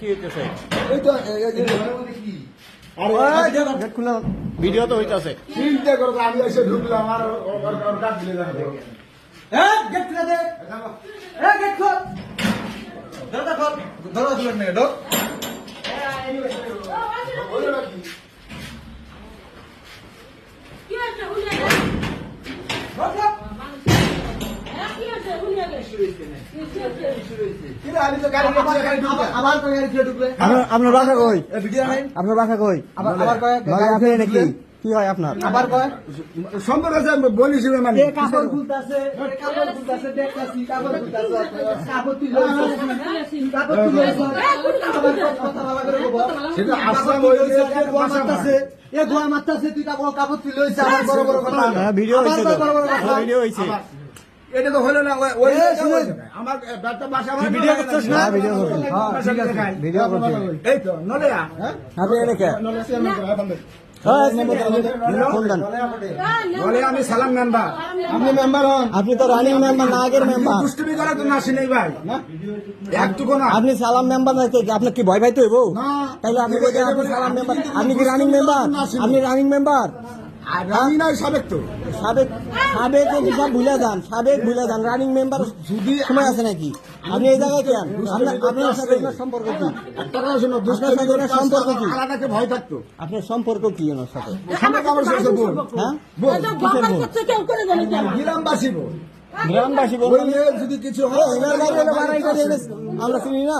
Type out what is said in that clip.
কি হইতেছে? ভিডিও তো হইতাছে চিন্তা করো আমি এসে ঢুকলাম আর ডাক দিলে যাবে। হ্যাঁ গেট খুলে হ্যাঁ ঢোক ওরে বাকি। কি রে, আমি তো গাড়ি নিয়ে এখানে ঢুকলাম। আবার কই গাড়ি খুলে ঢুকবে আপনার আপনার বাসা কই? এ ভিডিও নাই আপনার বাসা কই? আবার আবার আপনি নাকি? কি হয় আপনার? আবার কয় সম্পর্ক আছে বলিস মানে। কাপড় খুলতাছে কাপড় খুলতাছে দেখতাছি কাপড় খুলতাছে কাপড় তুই কাপড় তুই বলা সেটা আসলাম কাপড় ওই তুই যে লইছিস, এ গোয়া মারতাছে। এ গোয়া মারতাছে তুই কাপড় কাপড় তুই লইছিস আবার বড় বড় কথা হ্যাঁ, ভিডিও আবার হয়েছে তো। বড় বড় কথা। ভিডিও হয়েছে। এটা তো হলো না ওই- জায়গায়। আমার বাসা ভিডিও করছিস না। হ্যাঁ, ভিডিও করছি। হ্যাঁ, ঠিক আছে। ভিডিও। এই তো নলে হ্যাঁ? নলে আছে, আমি তো। ফোন দেন। নলে আমি সালাম মেম্বার আপনি মেম্বার হন। আপনি তো রানিং মেম্বার না আগের মেম্বার দুষ্টুমি করা তো না শুনেই ভাই। একটুকু না। আপনি সালাম মেম্বার না তো আপনার কি ভয় ভাই তো হইব? না। তাইলে আপনি সালাম মেম্বার আপনি কি রানিং মেম্বার আপনি রানিং মেম্বার আর আমি নাই সাবেক তো। সাবেক সাবেক সব ভুলে যান সাবেক ভুলে যান রানিং মেম্বার যদি সময় আছে নাকি আপনি এই জায়গায় কেন আপনার আপনার সাথে সম্পর্ক কি আপনার সম্পর্ক? ভয় থাকতো আপনার সম্পর্ক কি ওনার সাথে হ্যাঁ গ্রামবাসী গ্রামবাসী যদি কিছু হয় আমরা চিনি না